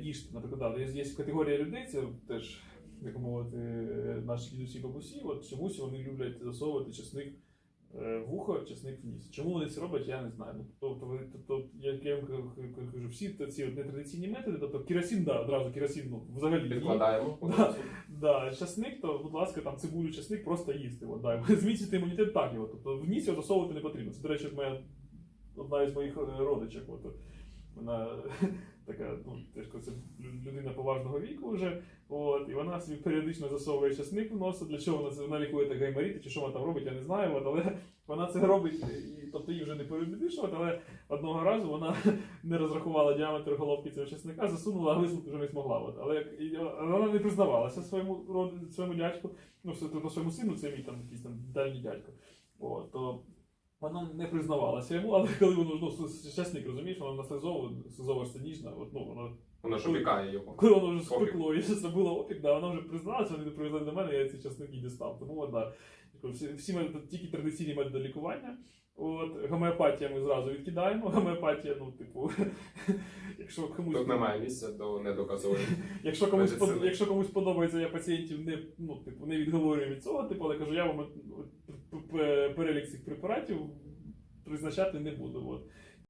їжте. Наприклад, да, є, категорія людей, це теж, як мовити, наші дідусі і бабусі, от чомусь вони люблять засовувати чесник е, в ухо, чесник в ніс. Чому вони це роблять, я не знаю. Ну, тобто, тобто, як я вам кажу, всі ці нетрадиційні методи, тобто керосин, да, одразу керосин, ну, взагалі. Підкладаємо. Да. Да, часник, то, будь ласка, там цибулю, часник просто їсти. От, да. Зміцнити імунітет так його. Тобто в ніс його засовувати не потрібно. Це, до речі, моя одна із моїх е, родичок. От, вона така, ну, це людина поважного віку вже. От, і вона собі періодично засовує часник в нос. Для чого вона це вона лікує так гайморіти, чи що вона там робить, я не знаю. От, але вона це робить, і, тобто її вже не перебідишувати, але одного разу вона не розрахувала діаметр головки цього часника, засунула, а висунути вже не змогла. От. Але і, вона не признавалася своєму роду, своєму дядьку, ну, тобто своєму сину, це мій там якийсь там дальній дядько. От, то вона не признавалася йому, але коли воно ну, часник, розумієш, воно на слизову, слизова ж це ніжна, от, ну, воно Воно ж опікає його. коли воно вже Опік. спекло і зробило опік, да, вона вже призналася, вони привезли до мене, я ці часники дістав. Тому от, да, всі, всі методи, тільки традиційні методи лікування. От, гомеопатія ми зразу відкидаємо. Гомеопатія, ну, типу, якщо комусь, Тут немає місця до недоказової. якщо комусь, под- якщо комусь подобається, я пацієнтів не, ну, типу, не відговорюю від цього, типу, але кажу, я вам от, перелік цих препаратів призначати не буду. От.